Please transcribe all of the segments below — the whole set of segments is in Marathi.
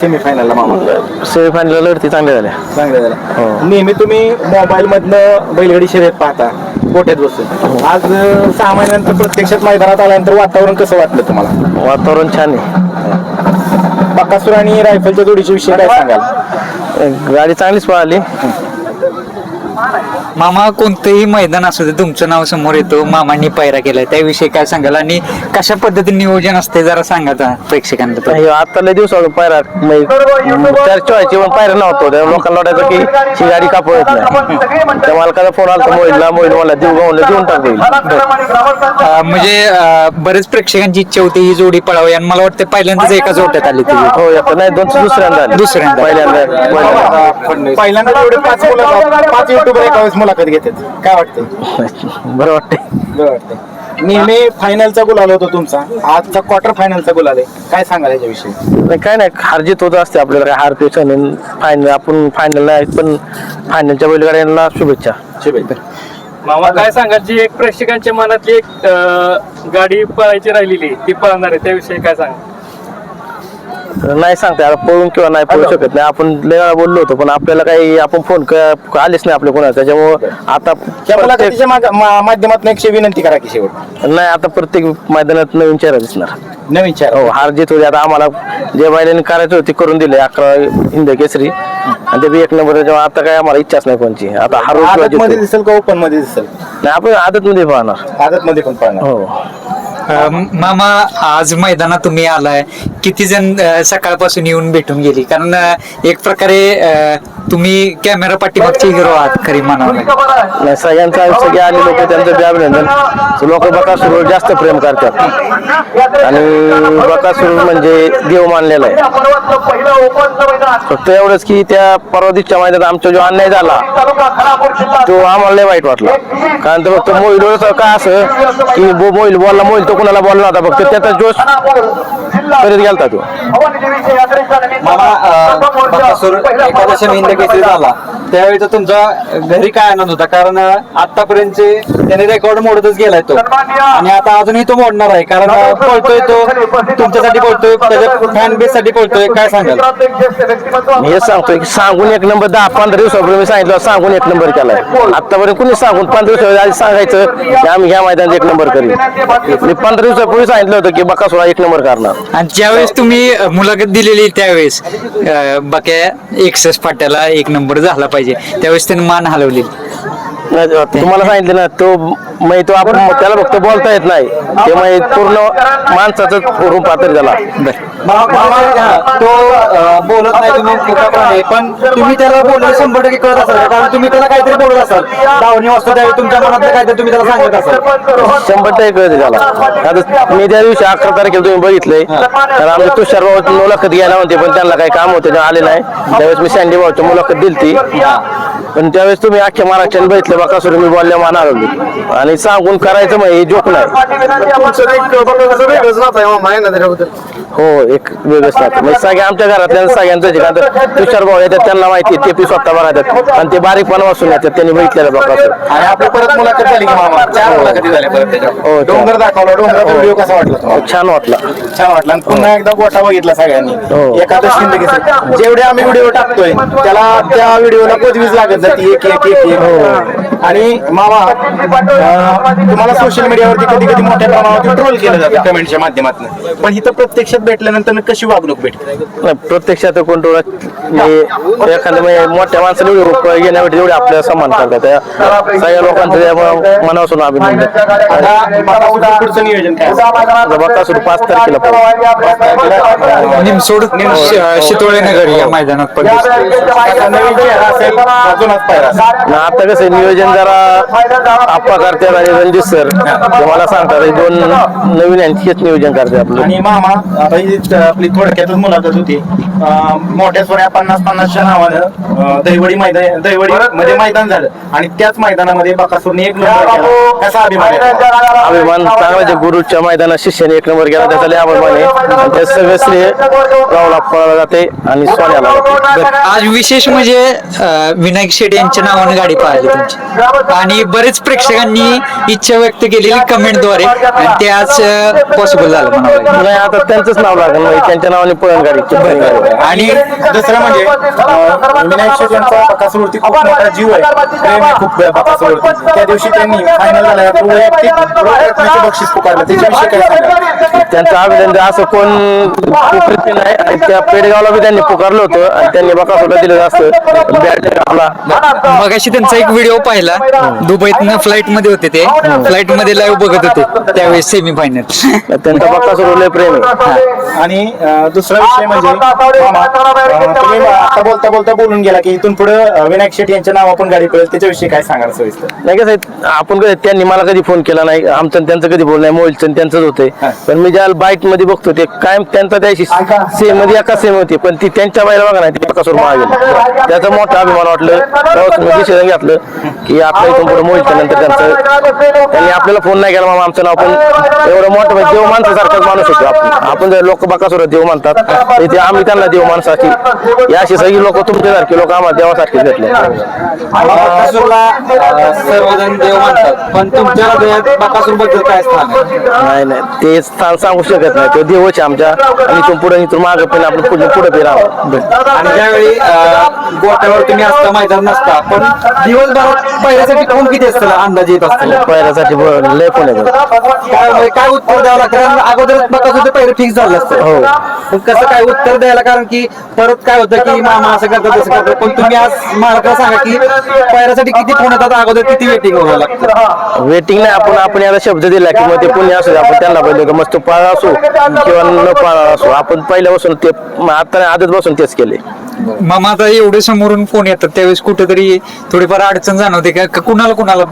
सेमीफायनलला मामा. सेमीफायनल लढती चांगल्या झाल्या. चांगलं हो. झालं नेहमी तुम्ही मोबाईल मधनं बैलगाडी शर्यत पाहता गोट्यात बसून. आज अं, सहा महिन्यानंतर प्रत्यक्षात मैदानात आल्यानंतर वातावरण कसं वाटलं तुम्हाला? वातावरण छान आहे. बकासूर आणि रायफलच्या जोडीच्या विषयी काय सांगाल? गाडी चांगलीच पळाली. मामा कोणतंही मैदान असू दे तुमचं नाव समोर येतो मामांनी पायरा केलाय त्याविषयी काय सांगाल आणि कशा पद्धतीने नियोजन असते जरा सांगा आता प्रेक्षकांना तर. आता लय दिवस पायरा चर्चा व्हायची पण पायरा नव्हतो त्या लोकांना वाटायचं की ही गाडी का पळत नाही त्या मालकाचा फोन आला मोहितला मोहित मला देऊ गावला देऊन टाक. अं, म्हणजे अं, बरेच प्रेक्षकांची इच्छा होती ही जोडी पळावी आणि मला वाटतं पहिल्यांदाच एका जोट्यात आली ती हो एक नाही दोन दुसऱ्यांदा आली. दुसऱ्यांदा. पहिल्यांदा पहिल्यांदा पहिल्यांदा एवढे पाच मुलं पाच युट्यूबर एका वेळेस मुलाखत घेतात. काय वाटतं बरं वाटतंय. बरं वाटतं नेहमी फायनलचा गुलाल होतो तुमचा. आजचा क्वार्टर फायनलचा गुलाल आहे. काय सांगाल याच्याविषयी? नाही काय नाही. हार जीत होत असते आपल्याला काय हार पेच फायनल आपण फायनल नाही पण फायनलच्या बैलगाड्यांना शुभेच्छा. शुभेच्छा. मामा काय सांगाल? जी एक प्रेक्षकांच्या मनातली एक अं, गाडी पळायची राहिलेली ती पळणार आहे. त्याविषयी काय सांगा नाही सांगता आता पळून किंवा नाही पळू शकत नाही. आपण लय वेळा बोललो होतो पण आपल्याला काही आपण फोन आलेच नाही आपल्या कोणाला. त्याच्यामुळं आता त्या प्रत्येक- मुलाखतीच्या माग- मा- माध्यमातून एक विनंती करा की शेवट. नाही आता प्रत्येक मैदानात नवीन चेहरा दिसणार. नवीन चार हो हार जीत होती आता आम्हाला जे बैलांनी करायचं होती करून दिले. अकरा हिंद केसरी. आणि ते बी एक नंबर त्याच्यामुळे आता काय आम्हाला इच्छाच नाही कोणची. आता किंवा आदत मध्ये जितू. दिसेल का ओपनमध्ये दिसेल? नाही आपण आदत मध्ये पाहणार. आदत मध्ये पण पाहणार. हो. मामा आज मैदानात तुम्ही आलाय. किती जण सकाळपासून येऊन भेटून गेली? कारण एक प्रकारे तुम्ही कॅमेरा पाठीमागचे हिरो आहात खरी म्हणावं. नाही सगळ्यांचा सगळे आले लोक त्यांचं बी अभिनंदन. लोक बकासूर जास्त प्रेम करतात. आणि बकासूर म्हणजे देव मानलेला आहे. फक्त एवढंच की त्या परवा दिवशीच्या मैदानात आमचा जो अन्याय झाला तो आम्हाला लय वाईट वाटला. कारण तो फक्त मोहिल काय असं की बो- मोहिल बोलला मोहिल तो कुणाला बोलला होता फक्त त्याचा जोश करीत गेलता तो. मला एकादशी झाला? त्यावेळी तर तुमचा घरी काय आनंद होता? कारण आतापर्यंतचे त्याने रेकॉर्ड मोडतच गेलाय तो. आणि आता अजूनही तो मोडणार आहे. कारण पळतोय तो तुमच्यासाठी पळतोय त्याच्या फॅन बेस साठी पळतोय. काय सांगाल? मी हे सांगतोय की सांगून एक नंबर दहा पंधरा दिवसापूर्वी मी सांगितलं सांगून एक नंबर केलाय. आतापर्यंत कुणी सांगून पंधरा दिवसा आधी सांगायचं की आम्ही ह्या मैदानात एक नंबर करीन. मी पंधरा दिवसापूर्वी सांगितलं होतं की बकासोळा एक नंबर करणार. आणि ज्यावेळेस तुम्ही मुलाखत दिलेली त्यावेळेस बक्या एकसस पाट्याला एक नंबर झाला पाहिजे. त्यावेळेस त्यांनी मान हलवली. नाही, तुम्हाला सांगितलं ना तो मै तो आपण त्याला फक्त बोलता येत नाही. ते मै पूर्ण माणसाचं रूप पात्र मामा, तो अं, बोलत नाही तुम्ही पण तुम्ही त्याला बोलणं शंभर टक्के कळत असाल. कारण तुम्ही त्याला काहीतरी बोलत असाल. दावणी वाजता त्यावेळी तुमच्या मनात काहीतरी तुम्ही त्याला सांगत असाल. शंभर टक्के कळते त्याला आता मी त्या दिवशी अकरा तारखेला तुम्ही बघितलंय. तर आमचे तुषार भाऊ मुलाखत घ्यायला होते पण त्यांना काही काम होते ते आले नाही. त्यावेळेस मी सँडी भाऊची मुलाखत दिली पण त्यावेळेस तुम्ही अख्ख्या महाराष्ट्राने बघितलं बकासूर मी बोलल्या मान हरवली आणि सांगून करायचं मग हे जोक नाही. हो एक वेगळंच म्हणजे सगळ्या आमच्या घरातल्या सगळ्यांचं जे का तुषार भाऊ येतात त्यांना माहिती ते पी स्वतः बघतात आणि ते बारीकपणा वाचून येतात त्यांनी बघितलेलं बकासूर आणि आपली परत मुलाखत झाली की मामा चार मुलाखती झाल्या परत हो, डोंगर दाखवला डोंगराचा व्हिडिओ कसा वाटला छान वाटला. छान वाटला. आणि पुन्हा एकदा गोठा बघितला सगळ्यांनी. हो. एखादं केसरी. जेवढे आम्ही व्हिडिओ टाकतोय त्याला त्या व्हिडिओला पदवीच लागत जाते एक एक एक एक आणि मामा अं, तुम्हाला सोशल मीडियावरती कधी कधी मोठ्या प्रमाणावर ट्रोल केलं जातं कमेंटच्या माध्यमातून पण इथं प्रत्यक्षात भेटल्यानंतर कशी वागणूक भेटते प्रत्यक्षात कोण एखाद्या म्हणजे मोठ्या माणसाला एवढे रूप घेण्यासाठी एवढे आपल्याला सन्मान करतात त्या सगळ्या लोकांचं त्यामुळं मनापासून अभिनंदन आता बाकासुरचं पुढचं नियोजन काय? बकासूर पाच तारखेला. निमसोड श- शितोळे नगर या मैदानात पण दिसतोय. आता नवीन चेहरा असेल का आता कसं आहे, नियोजन जरा आप्पा करतात आणि रणजित सर ते मला सांगतात हे दोन नवीन यांची हेच नियोजन करते आपलं. आणि मामा आता ही आपली थोडक्यातच मुलाखत होती. अं, मोठ्या सोऱ्या पन्नास पन्नासच्या नावानं दहिवडी मैदान दहिवडी मध्ये मैदान झालं. आणि त्याच मैदानामध्ये बकासूरने एक नंबर केला. कसा अभिमान आहे? अभिमान चांगला जे गुरुच्या मैदानात शिष्याने एक नंबर केला त्याचा लय अभिमान आहे. आणि ते सगळं श्रेय रावला पळाला जाते आणि सोन्याला. जाते. आज विशेष म्हणजे अं, विनायक शेट्टी यांच्या नावाने गाडी पाहिली तुमची. आणि बरेच प्रेक्षकांनी इच्छा व्यक्त केलेली कमेंटद्वारे आणि ते आज पॉसिबल झालं म्हणावं. नाही आता त्यांचंच नाव लागेल. म्हणजे त्यांच्या नावाने पळण गाडी आणि दुसरं म्हणजे अं, विनायक शेट यांचा बकासूरवरती खूप मोठा जीव आहे. प्रेम आहे खूप बकासूरवरती. त्या दिवशी त्यांनी फायनल वैयक्तिक रकमेचे बक्षीस पुकारलं. त्याच्याविषयी काय सांगा त्यांचं अभिनंदन असं कोण नाही. आणि त्या पेडगावला बी त्यांनी पुकारलं होतं आणि त्यांनी बकासूरला दिलं असतं. बॅट आपला मगाशी त्यांचा एक व्हिडिओ पाहिला. दुबईतनं फ्लाईटमध्ये होते ते. फ्लाईटमध्ये लाईव्ह बघत होते. त्यावेळेस सेमी फायनल त्यांचा बकासूर लय प्रेम आणि दुसरा विषय म्हणजे तुम्ही आता बोलता बोलता बोलून गेला की इथून पुढे विनायक शेट यांच्या नाव आपण गाडी पडेल त्याच्याविषयी काय सांगाल सविस्तर? नाही कसं आहे, आपण कधी त्यांनी मला कधी फोन केला नाही. आमचं त्यांचं कधी बोल नाही. मोबाईलचं आणि त्यांचंच होते पण मी ज्या बाईटमध्ये बघतो ते कायम त्यांचा त्याशी सेममध्ये एका सेम होती. पण ती त्यांच्या बाईला बघा नाही ती मागे त्याचा मोठा अभिमान वाटलं. डिसिजन घेतलं की आपल्या इथून पुढे मोहितच्या नंतर त्यांचं त्यांनी आपल्याला फोन नाही केला मामा आमचं नाव पण एवढं मोठं म्हणजे देव माणसासारखाच माणूस होतो आपण आपण जर लोक बकासूर देव म्हणतात तर ते आम्ही त्यांना देव माणसाची ही अशी सगळी लोक तुमच्यासारखी लोक आम्हाला देवासारखीच भेटले. बकासूरला अं, सर्वजण देव मानतात पण तुमच्या बकासूरबद्दल काय स्थान नाही नाही ते स्थान सांगू शकत नाही. तो देवच आहे आमच्या. आणि इथून पुढे इथून मागे पण आपण पुढे पुढे बी राहावं आणि ज्यावेळी अं, गोट्यावर तुम्ही असता मैदान नसता. पण दिवसभरात पहिल्यासाठी कोण किती असतं? अंदाज येत असतो. पहिल्यासाठी लय पण येतात काय उत्तर द्यावं लागतं? कारण अगोदर बकासूरचं पहिलं फिक्स झालं असतं. हो. पण कसं काय उत्तर द्यायला? कारण की परत काय होतं की मामा असं करतात तसं करतात. पण तुम्ही आज मला सांगा की पहिल्यासाठी किती फोन येतात? अगोदर किती वेटिंग व्हावं लागतं? वेटिंग नाही. आपण आपण याला शब्द दिला की मग ते पुणे असू दे, आपण त्यांना पहिले का मस्त पाळा असो किंवा न पाळा असो. आपण पहिल्यापासून ते आता आदत बसून तेच केले. मामा आता एवढे समोरून फोन येतात त्यावेळेस कुठेतरी थोडीफार अडचण जाणवते का? का कुणाला कुणाला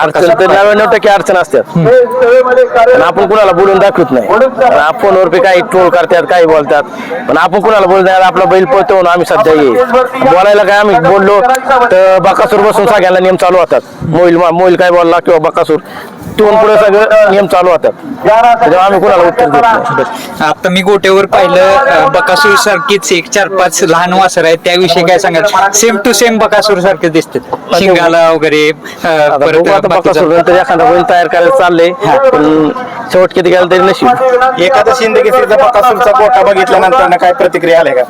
अडचण तर नव्याण्णव टक्के अडचण असतात. पण आपण कुणाला बोलून दाखवत नाही. आणि फोनवर बी काही ट्रोल करतात काही बोलतात. पण आपण कुणाला बोलून द्यायला आपला बैल पळतो म्हणून आम्ही सध्या ये. बोलायला काय आम्ही बोललो तर बकासूर बसून सगळ्यांना नियम चालू होतात. मोईल मोईल काय बोलला किंवा बकासूर? तिथून पुढे सगळं नियम चालू होतात. त्याच्यामुळे आम्ही कुणाला उत्तर देत नाही. आता मी गोट्यावर पाहिलं बकासूर सारखीच एक चार पाच लहान वासर आहेत त्याविषयी काय सांगाल? सेम टू सेम बकासूर सारखे दिसतात. शिंगाला वगैरे अं, आता बघू परत आता बाकीचं- बकासूर नंतर एखादा बैल तयार करायला चाललंय पण शेवट किती गेलं तरी नशीब. एखादा शिंदे केसरीचा बकासूरचा गोटा बघितल्यानंतर काय प्रतिक्रिया आल्या का?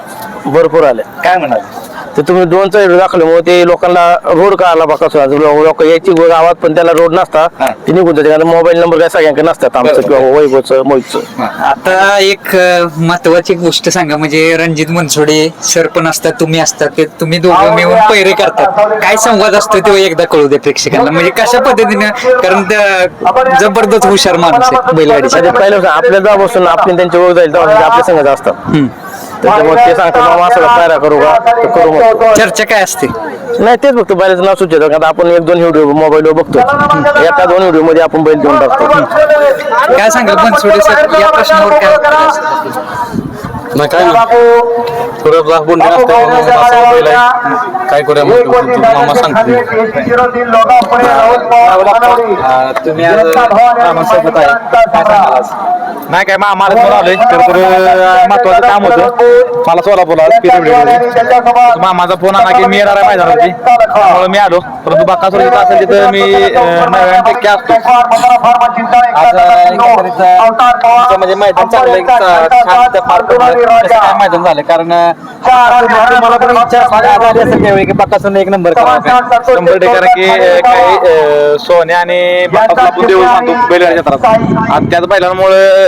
भरपूर आले. काय म्हणाल? ते तुम्ही दोन साईड दाखवल्यामुळे ते लोकांना रोड का आला बघा लोक यायची गावात पण त्याला रोड नसता. ते निघून जाते. मोबाईल नंबर काय सगळ्यांकडे नसतात. आमचं किंवा वैभवचं मोहितचं. आता एक महत्वाची गोष्ट सांगा. म्हणजे रणजित मनसोडे सर पण असतात तुम्ही असतात. ते तुम्ही दोघं मिळून पैरे करतात. काय संवाद असतो तो एकदा कळू दे प्रेक्षकांना. म्हणजे कशा पद्धतीनं? कारण जबरदस्त हुशार माणूस आहे बैलगाडीचा. म्हणजे पहिलं आपल्या जेव्हापासून आपण त्यांच्या ओळख जाईल तेव्हा आपल्या संघात असतात. त्याच्यामुळे ते सांगतात मामा असं पायरा करू का? तर करू म्हणतो चर्चा काय असते? नाही तेच बघतो बैलाचं नाव सुचवतो आता आपण एक दोन व्हिडिओ मोबाईलवर बघतो एका दोन व्हिडिओमध्ये आपण बैल देऊन टाकतो. काय सांगा बनसोडे सर या प्रश्नावर काय उत्तर? नाही काय नाही थोडं राहून काय करूया मामा सांगतो. अं, तुम्ही आज मामासोबत आहे. काय सांगाल आज? नाही काय मग आम्हाला फोन आलोय. तर महत्वाचं काम होतं. मला सोलापूरला मामाचा फोन आला की मी येणार आहे मैदानावरती त्यामुळे मी आलो. परंतु जिथं असेल तिथं मी अं, नव्याण्णव टक्के असतो. आज म्हणजे मैदान चांगलं पार कसं काय मैदान झालं? कारण तुम्हाला पण इच्छा आज आली असेल त्यावेळी की बकासूरने एक नंबर करावा शंभर टक्के कारण की काही अं, सोन्या आणि आपण देऊ बैलगाडी क्षेत्रात. आणि त्याच बैलांमुळे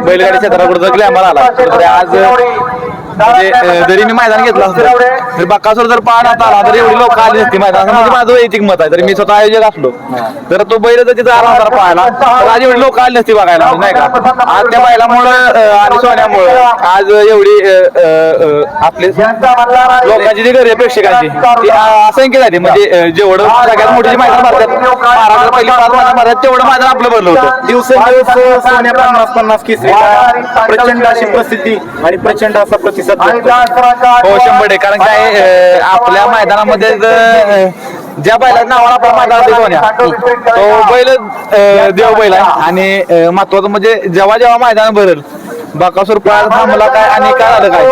बैलगाडी क्षेत्राकडे ग्लॅमर आला. तर आज म्हणजे अं, जरी मी मैदान घेतलं असतं तरी बकासूर जर पाहण्यात आला तर एवढी लोक आली नसती मैदान म्हणजे माझं वैयक्तिक मत आहे तरी मी स्वतः आयोजक असलो. तर तो बैल जर तिथं आला होता पाहायला तर आज एवढी लोक आली नसती बघायला म्हणजे नाही का? आज त्या बैलामुळं अं, आणि सोन्यामुळं आज एवढी अं, अं, अं, आपली लोकांची जी घरी आहे प्रेक्षकांची ती अं, असंख्य झाली. म्हणजे अं, जेवढं सगळ्यात मोठी जी मैदान भरतात महाराष्ट्रात पहिली पाच मैदान भरतात तेवढं मैदान आपलं भरलं होतं. दिवसेंदिवस सोन्या पन्नास पन्नास केसरीला प्रचंड अशी प्रसिद्धी आणि प्रचंड असा प्रतिसाद भेटतो. हो शंभर टक्के. कारण काय आपल्या मैदानामध्ये ज्या बैलाचं नावाला आपल्या मैदानात ना. तो बैल देव बैल आहे. आणि महत्वाचं म्हणजे जेव्हा जेव्हा मैदान भरेल बाकासूर पळायला थांबला काय आणि काय झालं काय?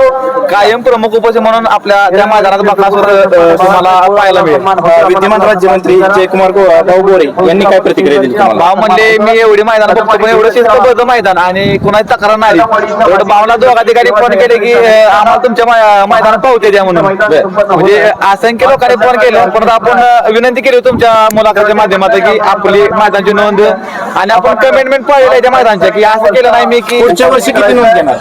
कायम प्रमुख उपस्थित म्हणून आपल्या त्या मैदानात बकासूर अ, तुम्हाला पाहायला मिळेल. विद्यमान राज्यमंत्री जयकुमार गो- भाऊ गोरे यांनी काय प्रतिक्रिया दिली भाव म्हणले मी एवढी मैदान बघतो पण एवढं शिस्तबद्ध मैदान आणि कुणाची तक्रार नाही. एवढं भावना दोघा ठिकाणी फोन केले की आम्हाला तुमच्या मै- मैदानात पावते द्या म्हणून. म्हणजे असंख्य लोकांनी फोन केलं. पण आपण विनंती केली तुमच्या मुलाखतीच्या माध्यमातून की आपली मैदानाची नोंद आणि आपण कमिटमेंट पाहिजे त्या मैदानच्या की असं केलं नाही मी की पुढच्या वर्षी किती नोंद घेणार?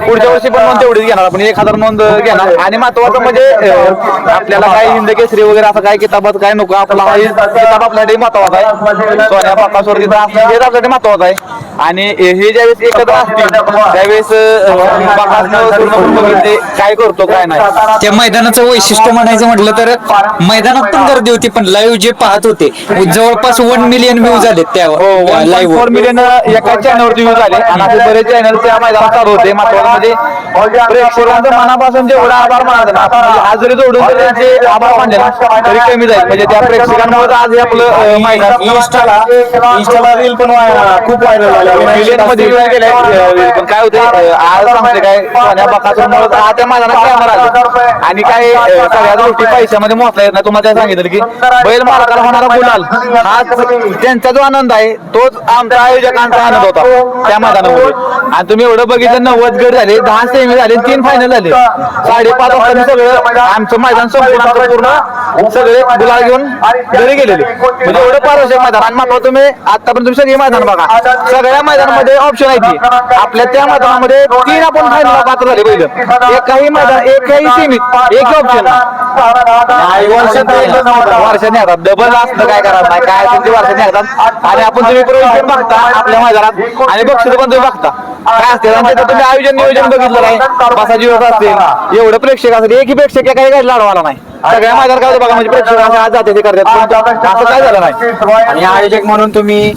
पुढच्या वर्षी पण नोंद तेवढीच घेणार आपण. एक हजार नोंद घेणार. आणि महत्वाचं म्हणजे अं, आपल्याला काय हिंद केसरी वगैरे असं काय किताबात काय नको आपला हा किताब आपल्यासाठी महत्त्वाचा आहे. सोन्या बाकासवर तिथं असणं आपल्यासाठी महत्वाचं आहे. आणि हे ज्यावेळेस एकत्र असतील त्यावेळेस अं, बाकासनं पूर्ण बघितले काय करतो काय नाही. त्या मैदानाचं वैशिष्ट्य म्हणायचं म्हटलं तर मैदानात पण गर्दी होती पण लाईव्ह जे पाहत होते जवळपास वन मिलियन व्ह्यू झाले त्या लाईव्ह फोर मिलियन एका चॅनलवरती व्ह्यूज आले आणि असे बरेच चॅनल त्या मैदानात चालू होते. महत्वाचं म्हणजे प्रेक्षकांचं मनापासून जेवढा आभार आपण म्हणजे हाजरी जोडून जर त्यांचे आभार मानले ना तरी कमी जाईल. म्हणजे त्या प्रेक्षकांमुळे आज हे आपलं मैदान इंस्टाला इंस्टाला रील पण खूप व्हायरल मिलियनमध्ये गेले पण काय होते आज सांगते काय सोन्या आज त्या मैदानात कॅमेरा आले. आणि काय अं, सगळ्यात गोष्टी पैशामध्ये मोजता येत नाही. तुम्हाला काय सांगितलं की बैल मालकाला होणारा गुलाल. हा त्यांचा जो आनंद आहे तोच आमच्या आयोजकांचा आनंद होता त्या मैदानामध्ये. आणि तुम्ही एवढं बघितलं नव्वद गट झाले दहा सेमी झाले तीन फायनल झाले. मध्ये. साडेपाच वाजता मी सगळं आमचं मैदान संपूर्ण आमचं पूर्ण सगळे गुलाल घेऊन घरी गेलेले. म्हणजे एवढं पारदर्शक मैदान. आणि महत्वाचं तुम्ही म्हणजे आतापर्यंत तुम्ही सगळी मैदान बघा. सगळ्या मैदानामध्ये ऑप्शन आहे ती. आपल्या त्या मैदानामध्ये तीन आपण फायनल पात्र झाले पहिलं. एकही मैदान एकही सीमित एक ऑप्शन वर्षाने येतात डबल असतं काय करत नाही. काय तुमचे वर्षाने येतात आणि आपण तुम्ही प्रयोजन बघता आपल्या मैदानात. आणि बक्षीस पण तुम्ही बघता. काय असते? तुम्ही आयोजन नियोजन बघितलं नाही. बसाची व्यवस्था असते. एवढं प्रेक्षक असेल एकही प्रेक्षक काही काही लाडवाला नाही. सगळ्या मैदान काय बघा म्हणजे प्रेक्षक आज जाते ते करतात. पण असं काय झालं नाही? आणि आयोजक म्हणून तुम्ही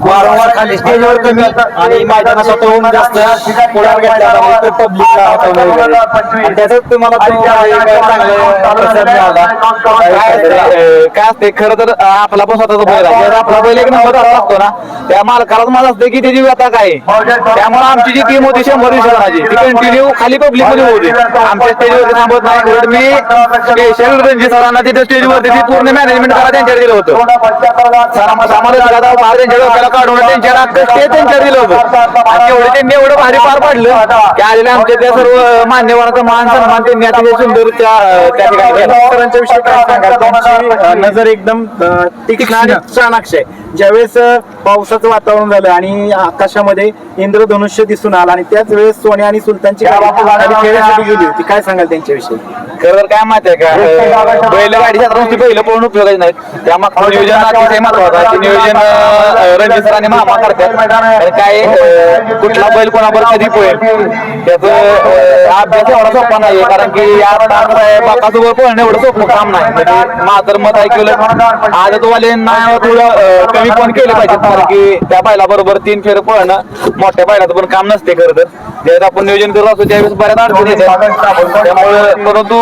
वारंवार खाली स्टेजवर कमी आणि मैदानात स्वतःहून जास्त पुढार घेतला पब्लिकला त्याच्यात तुम्हाला काय असते, खरं तर आपला पण स्वतःचा बैल आहे. आपला बैल एक नंबर असतो ना. त्या मालकालाच मला असते की त्याची व्यथा काय. त्यामुळे आमची जी टीम होती शंभर दिवस जणांची ती कंटिन्यू खाली पब्लिकमध्ये होती. आमच्या स्टेजवरती थांबत नाही उलट मी स्पेशल रणजित सरांना तिथे स्टेजवरती ती पूर्ण मॅनेजमेंट करा त्यांच्याकडे दिलं होतं. सामान्य त्यांच्या डोक्याला काढून त्यांच्या ते त्यांच्याकडे दिलं होतं. आणि तेवढे त्यांनी एवढं भारी पार पाडलं की आलेल्या आमच्या त्या सर्व मान्यवरांचा मान सन्मान त्यांनी अतिशय सुंदर त्या त्या ठिकाणी केला सरांच्या विषयी काय सांगाल? त्यांची अ, नजर एकदम अ, तीक्ष्ण आणि चाणाक्ष आहे. ज्यावेळेस अ, पावसाचं वातावरण झालं आणि आकाशामध्ये इंद्रधनुष्य दिसून आलं आणि त्याच वेळेस सोन्या आणि सुलतानची गाडी खेळण्यासाठी गेली होती. काय सांगाल त्यांच्याविषयी? खरं तर काय माहिती आहे का बैलगाडी क्षेत्रात नुसती बैल पळून उपयोगाची नाहीत. त्या मागचं नियोजन अतिशय महत्वाचं आहे. ते नियोजन अं, रणजित सर आणि मामा करतात आणि काय कुठला बैल कोणावर कधी पळेल? त्याचं अभ्यास एवढा सोपा नाहीये कारण की आता बाकासोबत पळणं एवढं सोपं काम नाही. म्हणजे माझं मत ऐकलं आदत वाल्यांना थोडं अं, कमी पण केलं पाहिजे कारण की त्या बैलाबरोबर तीन फेर पळणं मोठ्या बैलाचं पण काम नसते खरं तर. ज्यावेळेस आपण नियोजन करत असतो त्यावेळेस बऱ्याच अडचणी येतात. त्यामुळे परंतु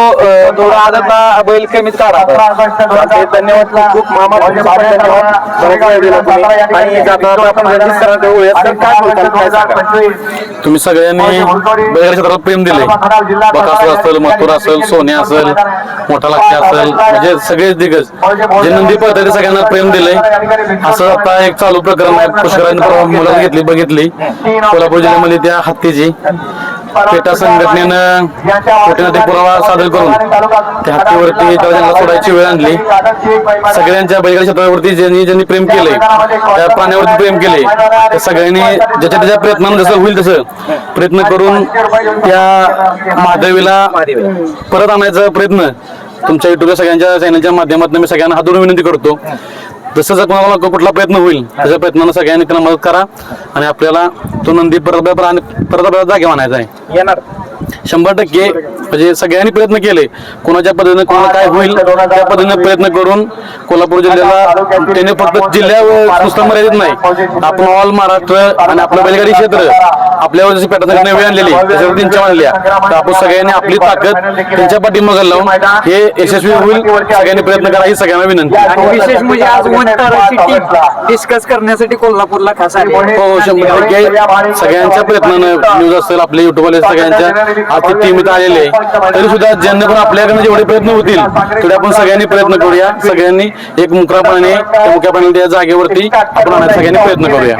थोडं आदत बैल कमीच काढा चालतंय. धन्यवाद. खूप मामा धन्यवाद. आणि तुम्ही सगळ्यांनी बैलगाडी क्षेत्राला प्रेम दिले. बकासूर असेल मथुर असेल सोन्या असेल मोठा लाक्या असेल म्हणजे सगळेच दिग्गज. जे नंदी पळतात सगळ्यांना प्रेम दिले. असं आता एक चालू प्रकरण आहे. पुष्करांनी मुलाखत घेतली बघितली. कोल्हापूर जिल्ह्यामध्ये त्या हत्तीची. पेटा संघटनेनं कोटीनाथ पुरावा सादर करून त्या हत्तीवरती त्यांना सोडायची वेळ आणली. सगळ्यांच्या बैलगाडी क्षेत्रावरती ज्यांनी ज्यांनी प्रेम केलंय त्या प्राण्यावरती प्रेम केले त्या सगळ्यांनी ज्याच्या त्याच्या प्रयत्नानं जसं होईल तसं प्रयत्न करून त्या महादेवीला परत आणायचा प्रयत्न. तुमच्या युट्यूब सगळ्यांच्या चॅनलच्या माध्यमातून मी सगळ्यांना हातून विनंती करतो. जसं जर कोणाला कुठला प्रयत्न होईल त्याच्या प्रयत्नानं सगळ्यांनी त्यांना मदत करा आणि आपल्याला तो नंदी परत परत जागे म्हणायचा आहे. येणार. शंभर टक्के म्हणजे सगळ्यांनी प्रयत्न केले. कोणाच्या पद्धतीने कोणाला काय होईल त्या पद्धतीने प्रयत्न करून कोल्हापूर जिल्ह्याला त्याने फक्त जिल्ह्यावर नुसतं मर्यादित नाही. आपण ऑल महाराष्ट्र आणि आपलं बैलगाडी क्षेत्र आपल्यावर जशी पेटा नवी आणलेली. त्याच्यावर त्यांच्या आणल्या तर आपण सगळ्यांनी आपली ताकद त्यांच्या पाठीमागे लावून हे यशस्वी होईल. सगळ्यांनी प्रयत्न करा ही सगळ्यांना विनंती. आणि विशेष म्हणजे आज टीम डिस्कस करण्यासाठी कोल्हापूरला खास आली आहे. हो शंभर टक्के. सगळ्यांच्या प्रयत्नानं न्यूज असेल आपले युट्यूब वाले सगळ्यांच्या आज ती टीम इथं आलेली आहे. तरी सुद्धा ज्यांना पण आपल्याकडनं जेवढे प्रयत्न होतील तेवढे आपण सगळ्यांनी प्रयत्न करूया. सगळ्यांनी एक मुक्रापणाने त्या मुक्यापणे त्या जागेवरती आपण सगळ्यांनी प्रयत्न करूया.